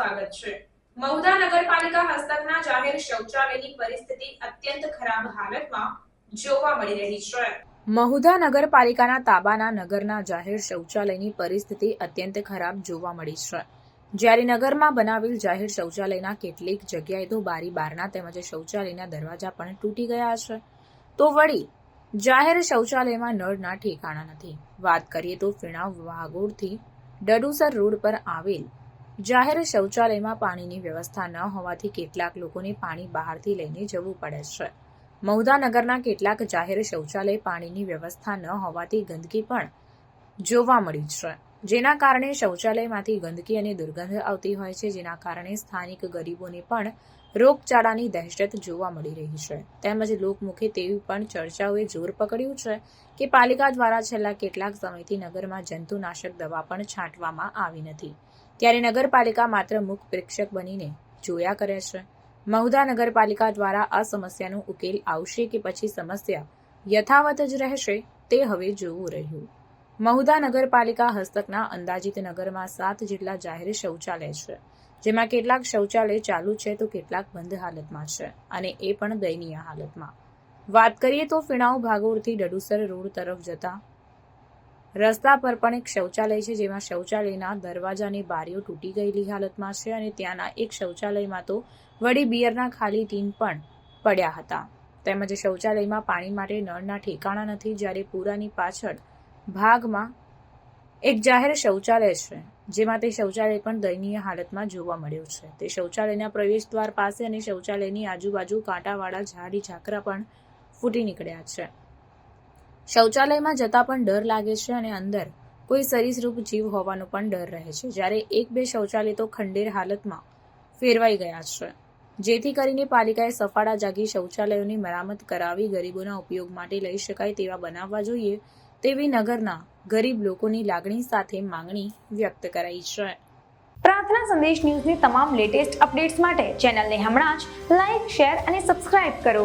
સ્વાગત છે. મહુધા નગરપાલિકા હસ્તકના જાહેર શૌચાલયની પરિસ્થિતિ અત્યંત ખરાબ હાલતમાં જોવા મળી રહી છે. મહુધા નગરપાલિકાના તાબાના નગરના જાહેર શૌચાલયની પરિસ્થિતિ અત્યંત ખરાબ જોવા મળી છે. જ્યારે નગરમાં બનાવેલ જાહેર શૌચાલયના કેટલીક જગ્યાએ તો બારી બારના તેમજ શૌચાલયના દરવાજા પણ તૂટી ગયા છે. તો વળી, જાહેર શૌચાલયમાં નળના ઠેકાણા નથી. વાત કરીએ તો ફીણાવ વાગોળથી ડડુસર રોડ પર આવેલ જાહેર શૌચાલયમાં પાણીની વ્યવસ્થા ન હોવાથી કેટલાક લોકોને પાણી બહારથી લઈને જવું પડે છે. મહુદાનગરના કેટલાક જાહેર શૌચાલય પાણીની વ્યવસ્થા ન હોવાથી ગંદકી પણ જોવા મળી છે. જેના કારણે શૌચાલયમાંથી ગંદકી અને દુર્ગંધ આવતી હોય છે, જેના કારણે સ્થાનિક ગરીબોને પણ રોગચાળાની દહેશત જોવા મળી રહી છે. તેમજ લોકમુખે તેવી પણ ચર્ચાઓએ જોર પકડ્યું છે કે પાલિકા દ્વારા છેલ્લા કેટલાક સમયથી નગરમાં જંતુનાશક દવા પણ છાંટવામાં આવી નથી. ત્યારે નગરપાલિકા માત્ર મુખ પ્રેક્ષક બનીને જોયા કરે છે. મહુધા નગરપાલિકા દ્વારા આ સમસ્યાનો ઉકેલ આવશે કે પછી સમસ્યા યથાવત જ રહેશે, તે હવે જોવું રહ્યું. મહુધા નગરપાલિકા હસ્તકના અંદાજિત નગરમાં સાત જેટલા જાહેર શૌચાલય છે. જેમાં કેટલાક શૌચાલય ચાલુ છે તો કેટલાક બંધ હાલતમાં છે અને એ પણ દયનીય હાલતમાં. વાત કરીએ તો ફિણાવ ભાગોળથી ડડુસર રોડ તરફ જતા રસ્તા પર પણ એક શૌચાલય છે જેમાં શૌચાલયના દરવાજાની બારીઓ તૂટી ગયેલી હાલતમાં છે અને ત્યાંના એક શૌચાલયમાં તો વળી બિયરના ખાલી ટીન પણ પડ્યા હતા. તેમજ શૌચાલયમાં પાણી માટે નળના ઠેકાણા નથી જ્યારે પૂરાની પાછળ ભાગમાં એક જાહેર શૌચાલય છે જેમાં તે શૌચાલય પણ દયનીય હાલતમાં જોવા મળ્યો છે. તે શૌચાલયના પ્રવેશ દ્વાર પાસે અને શૌચાલયની આજુબાજુ કાંટાવાળા ઝાડી ઝાકરા પણ ફૂટી નીકળ્યા છે. શૌચાલયમાં જતા પણ ડર લાગે છે અને અંદર કોઈ સરીસૃપ જીવ હોવાનો પણ ડર રહે છે. જ્યારે એક બે શૌચાલય તો ખંડેર હાલતમાં ફેરવાઈ ગયા છે. જેથી કરીને પાલિકાએ સફાળા જાગી શૌચાલયોની મરામત કરાવી ગરીબોના ઉપયોગ માટે લઈ શકાય તેવા બનાવવા જોઈએ. તેવી નગરના ગરીબ લોકોની લાગણી સાથે માંગણી વ્યક્ત કરાઈ છે. પ્રાર્થના સંદેશ ન્યૂઝની તમામ લેટેસ્ટ અપડેટ્સ માટે ચેનલને હમણાં જ લાઇક શેર અને સબસ્ક્રાઇબ કરો.